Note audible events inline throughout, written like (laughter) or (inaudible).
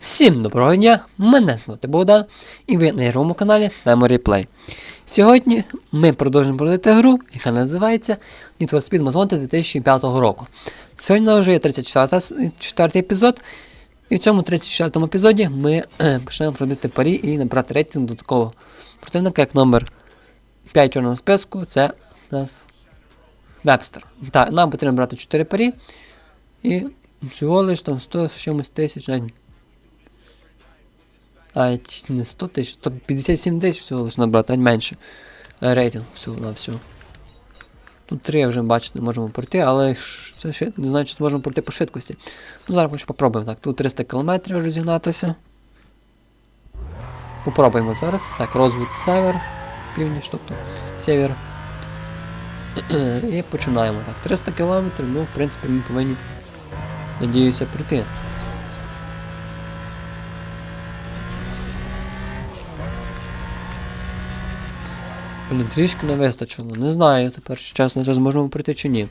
Всім доброго дня! Мене звати Богдан, і ви на ігровому каналі Memory Play. Сьогодні ми продовжуємо проводити гру, яка називається Need for Speed Most Wanted 2005 року. Сьогодні вже є 34 епізод, і в цьому 34 епізоді ми е, почнемо проводити парі і набрати рейтинг до такого противника, як номер 5 чорного списку, це у нас Вебстер. Так, нам потрібно брати 4 парі. І всього лиш там 100 з чимось тисяч, навіть а, не 100 тисяч, 157 тисяч всього лиш набрати, навіть менше. Е, Рейтинг всього на всього. Тут три вже бачите, можемо пройти, але це ще не значить, що можемо пройти по швидкості. Ну, зараз хоч попробуємо. Так, тут 300 км розігнатися. Попробуємо зараз. Так, розвід север, північ, тобто север. І починаємо. Так, 300 км, ну, в принципі, ми повинні, надіюся, пройти. Блін, трішки не вистачило. Не знаю тепер, чи чесно, чи зможемо пройти чи ні.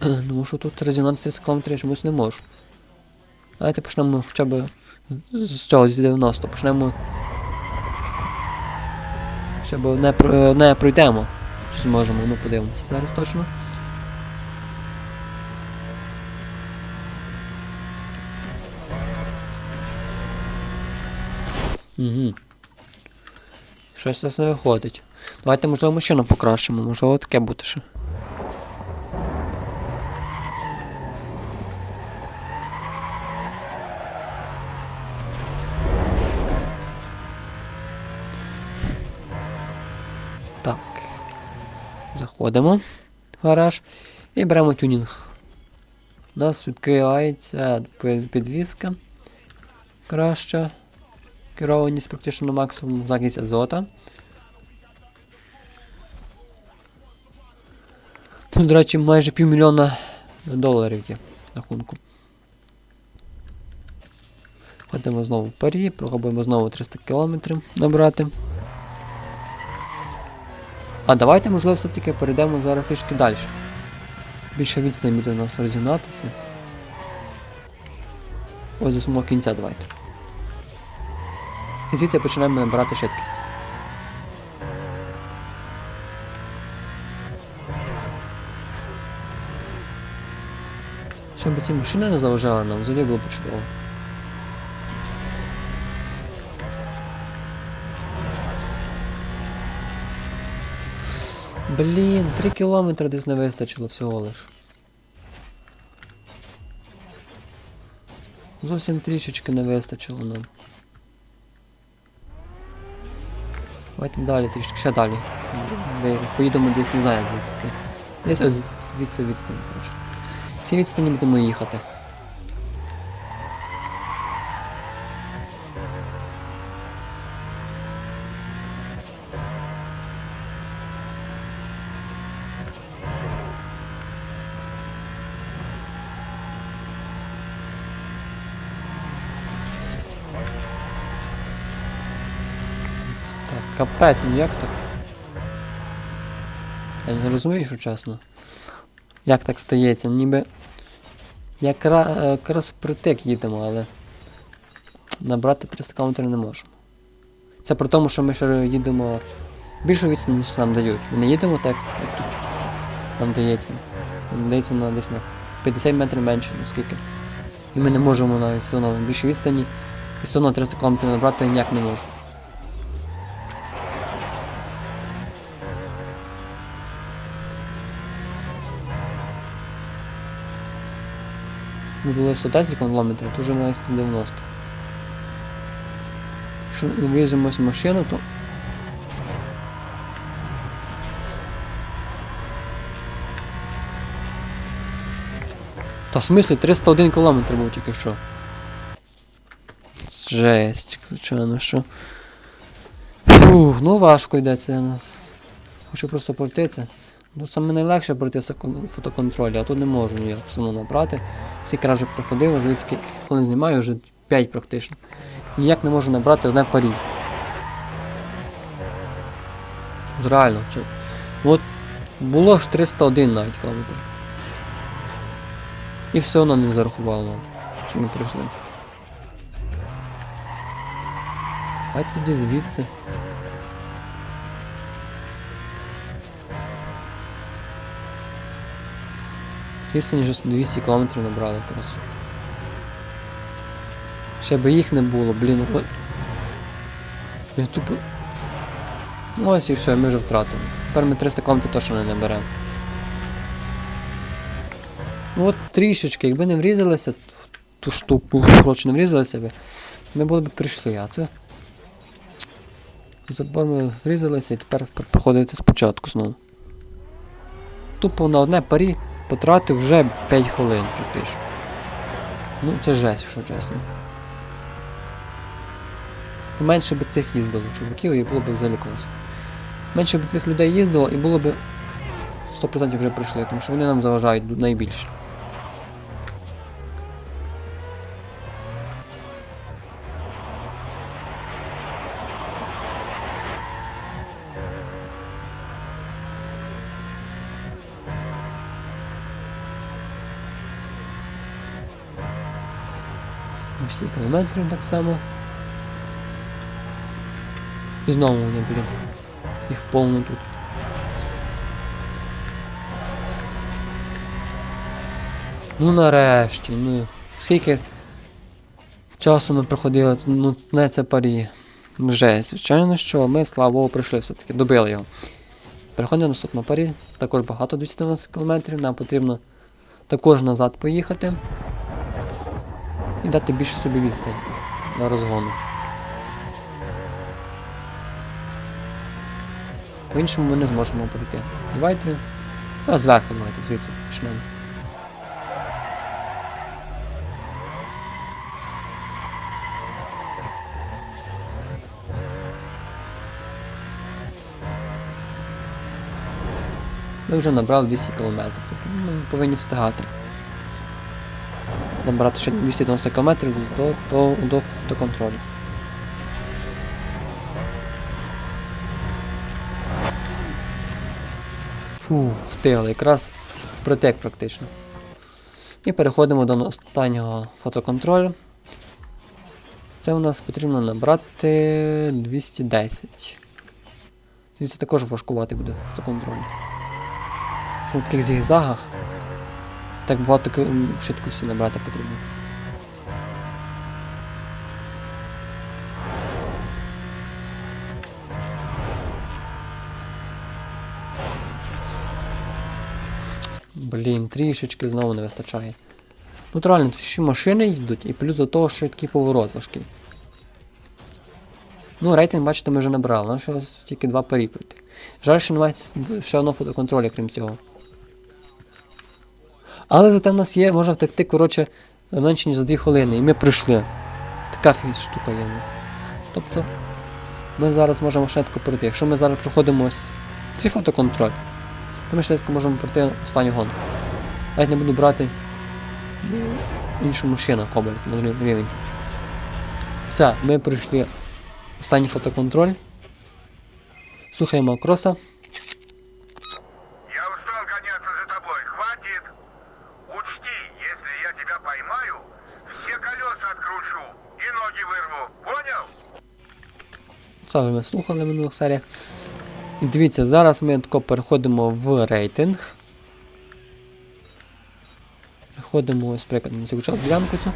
(clears throat) Тому що тут 30 км я чомусь не можу. Давайте почнемо хоча б з цього, з 90. Почнемо. Хоча б не, не пройдемо. Чи зможемо, ну подивимося зараз точно. Угу. Щось зараз не виходить. Давайте, можливо, машину покращимо, можливо, таке буде ще. Так. Заходимо в гараж і беремо тюнінг. У нас відкривається пи- підвіска. Керованість практично максимум, захист азота. Тут, до речі, майже півмільйона доларів є на рахунку. Ходимо знову в парі, пробуємо знову 300 кілометрів набрати. А давайте, можливо, все-таки перейдемо зараз трішки далі. Більше відстань буде у нас розігнатися. Ось до самого кінця давайте. І звідси починаємо набирати швидкість. Щоб ці машини не заважали нам, взагалі було б чудово. Блін, 3 кілометри десь не вистачило всього лиш. Зовсім трішечки не вистачило нам. Давайте далі, трішки ще далі. Ми поїдемо десь, не знаю звідки. Десь ось звідси відстань, коротше. Ці відстані будемо їхати. Капець, ну як так? Я не розумію, якщо чесно. Як так стається? Ніби. Якра- е, Якраз впритик їдемо, але. Набрати 300 км не можемо. Це при тому, що ми ще їдемо більшу відстань, ніж нам дають. Ми не їдемо так, як тут нам дається. Нам дається на десь на 50 метрів менше, наскільки. І ми не можемо навіть все одно на більшій відстані. І все одно 300 км набрати я ніяк не можу. Ми були 110 км, то вже має 190. Якщо не в машину, то. Та в смислі 301 км був тільки що. Жесть, звичайно, що. Фух, ну важко йде це у нас. Хочу просто це. Ну саме найлегше пройти фотоконтроль, а тут не можу ніяк все одно набрати. Скільки разів проходив, вже скільки хвилин знімаю, вже 5 практично. Ніяк не можу набрати одне парі. Реально. Чи... От було ж 301 навіть кілометр. І все одно не зарахувало що ми пройшли. Давайте тоді звідси. Відстані вже 200 кілометрів набрали якраз. Ще би їх не було, блін, ой. Я тупо. Ну ось і все, ми вже втратили. Тепер ми 300 км точно не наберемо. Ну от трішечки, якби не врізалися в ту штуку, коротше, не врізалися би, ми були б прийшли, а це. Забор ми врізалися і тепер проходити спочатку знову. Тупо на одне парі потратив вже 5 хвилин практично. Ну, це жесть, що чесно. Менше б цих їздило чуваків і було б взагалі класно. Менше б цих людей їздило і було б 100% вже прийшли, тому що вони нам заважають найбільше. Всі кілометри так само. І знову вони, блін. Їх повно тут. Ну нарешті, ну. Скільки часу ми проходили, ну не це парі. Жесть, звичайно, що ми, слава Богу, прийшли все-таки, добили його. Переходимо до наступного парі. Також багато 290 км. Нам потрібно також назад поїхати. І дати більше собі відстань для розгону. По-іншому ми не зможемо пройти. Давайте. А зверху давайте, звідси почнемо. Ми вже набрали 200 км. Тобто ми повинні встигати. Набрати ще 290 км до, до, до автоконтролю. Фу, встигли, якраз впритек практично. І переходимо до останнього фотоконтролю. Це у нас потрібно набрати 210. Це також важкувати буде фотоконтроль. Що в таких зігзагах так багато швидкості набрати потрібно. Блін, трішечки знову не вистачає. Ну, реально, ще машини їдуть, і плюс до того, що такий поворот важкий. Ну, рейтинг, бачите, ми вже набрали, нам ще тільки два парі пройти. Жаль, що немає ще одного фотоконтролю, крім цього. Але зате в нас є, можна втекти, коротше, менше ніж за 2 хвилини, і ми прийшли. Така штука є в нас. Тобто, ми зараз можемо швидко пройти. Якщо ми зараз проходимо ось цей фотоконтроль, то ми швидко можемо пройти останню гонку. Навіть не буду брати іншу машину, кобальт на рівень. Все, ми пройшли останній фотоконтроль. Слухаємо кроса. Це ми слухали в минулих серіях. І дивіться, зараз ми тако переходимо в рейтинг. Переходимо ось приклад на цю ділянку цю.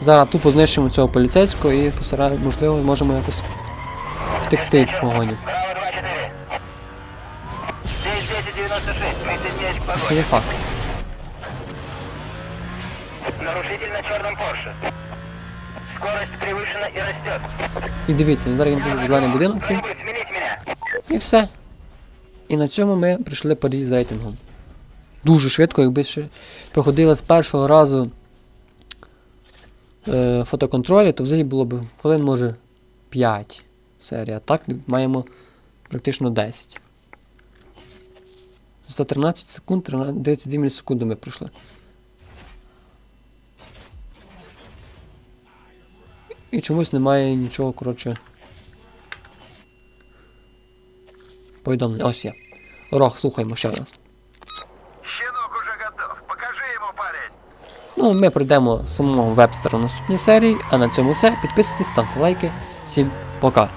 Зараз тупо знищимо цього поліцейського і постараємо, можливо, можемо якось втекти від погоні. Право 2-4. Здесь 1096. 30 мяч Це не факт. Нарушитель на черном Порше. Скорость превышена и растет. І дивіться, зараз він тут зелений будинок меня. І все. І на цьому ми прийшли парі з рейтингом. Дуже швидко, якби ще проходили з першого разу е, фотоконтролі, то взагалі було б хвилин, може, 5 серія. Так маємо практично 10. За 13 секунд, 32 мілісекунди ми пройшли. І чомусь немає нічого, коротше. Повідомлення. Ось є. Рох, слухаймо ще раз. Щенок уже готов. Покажи йому парень. Ну, ми пройдемо самого вебстера в наступній серії, а на цьому все. Підписуйтесь, ставте лайки. Всім Пока.